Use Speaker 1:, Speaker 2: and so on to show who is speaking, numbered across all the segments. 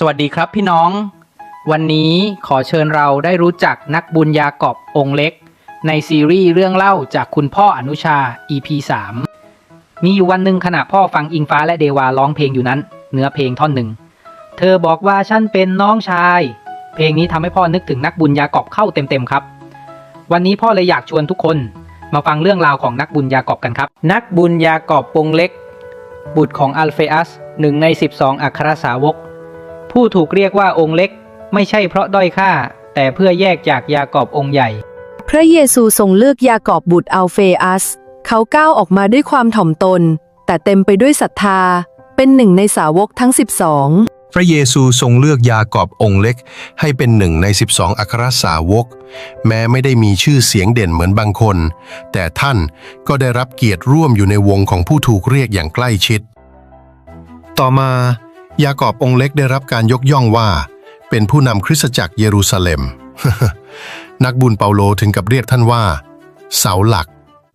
Speaker 1: สวัสดีครับพี่น้อง วันนี้ขอเชิญเราได้รู้จักนักบุญยากอบองค์เล็ก ในซีรีส์เรื่องเล่าจากคุณพ่ออนุชา EP 3 มีอยู่วันหนึ่งขณะพ่อฟังอิงฟ้าและเดวาร้องเพลงอยู่นั้น เนื้อเพลงท่อนหนึ่ง เธอบอกว่าฉันเป็นน้องชาย เพลงนี้ทำให้พ่อนึกถึงนักบุญยากอบเข้าเต็มๆครับ วันนี้พ่อเลยอยากชวนทุกคน มาฟังเรื่องราวของนักบุญยากอบกันครับ นักบุญยากอบองเล็ก บุตรของอัลเฟอัสหนึ่งใน 12 อัครสาวก ผู้ถูกเรียกว่าองค์เล็ก ไม่ใช่เพราะด้อยค่า แต่เพื่อแยกจากยากอบองค์ใหญ่
Speaker 2: พระเยซูทรงเลือกยากอบบุตรอัลเฟอัส เขาก้าวออกมาด้วยความถ่อมตน แต่เต็มไปด้วยศรัทธา เป็นหนึ่งในสาวกทั้ง 12
Speaker 3: พระเยซูทรงเลือกยากอบองค์เล็ก ให้เป็นหนึ่งใน 12 อัครสาวก แม้ไม่ได้มีชื่อเสียงเด่นเหมือนบางคน แต่ท่านก็ได้รับเกียรติร่วมอยู่ในวงของผู้ถูกเรียกอย่างใกล้ชิด ต่อมา ยากอบองค์เล็กได้รับการยกย่องว่า เป็นผู้นำคริสตจักรเยรูซาเล็ม นักบุญเปาโลถึงกับเรียกท่านว่า เสาหลัก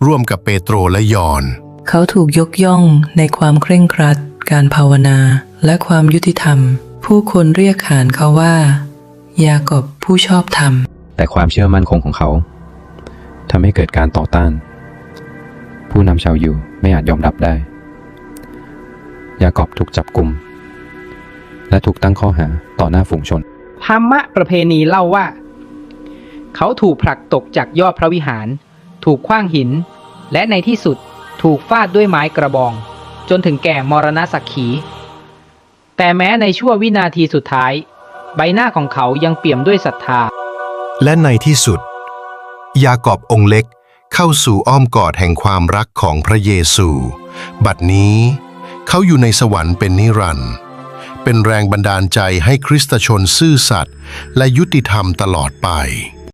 Speaker 3: ร่วมกับเปโตรและยอห์น
Speaker 4: เขาถูกยกย่องในความเคร่งครัด การภาวนาและความยุติธรรม ผู้คนเรียกขานเขาว่า ยากอบผู้ชอบธรรม
Speaker 5: แต่ความเชื่อมั่นคงของเขาทำให้เกิดการต่อต้าน ผู้นำชาวยิวไม่อาจยอมรับได้ ยากอบถูกจับกลุ่ม และถูกตั้งข้อหาต่อหน้าฝูงชน
Speaker 1: ธรรมะประเพณีเล่าว่า เขาถูกผลักตกจากยอดพระวิหาร ถูกขว้างหิน และในที่สุดถูกฟาดด้วยไม้กระบอง จนถึงแก่มรณสักขี แต่แม้ในชั่ววินาทีสุดท้าย ใบหน้าของเขายังเปี่ยมด้วยศรัทธา
Speaker 3: และในที่สุด ยากอบองค์เล็กเข้าสู่อ้อมกอดแห่งความรักของพระเยซู บัดนี้ เขาอยู่ในสวรรค์เป็นนิรันดร์ เป็นแรงบันดาลใจให้คริสตชนซื่อสัตย์และยุติธรรมตลอดไป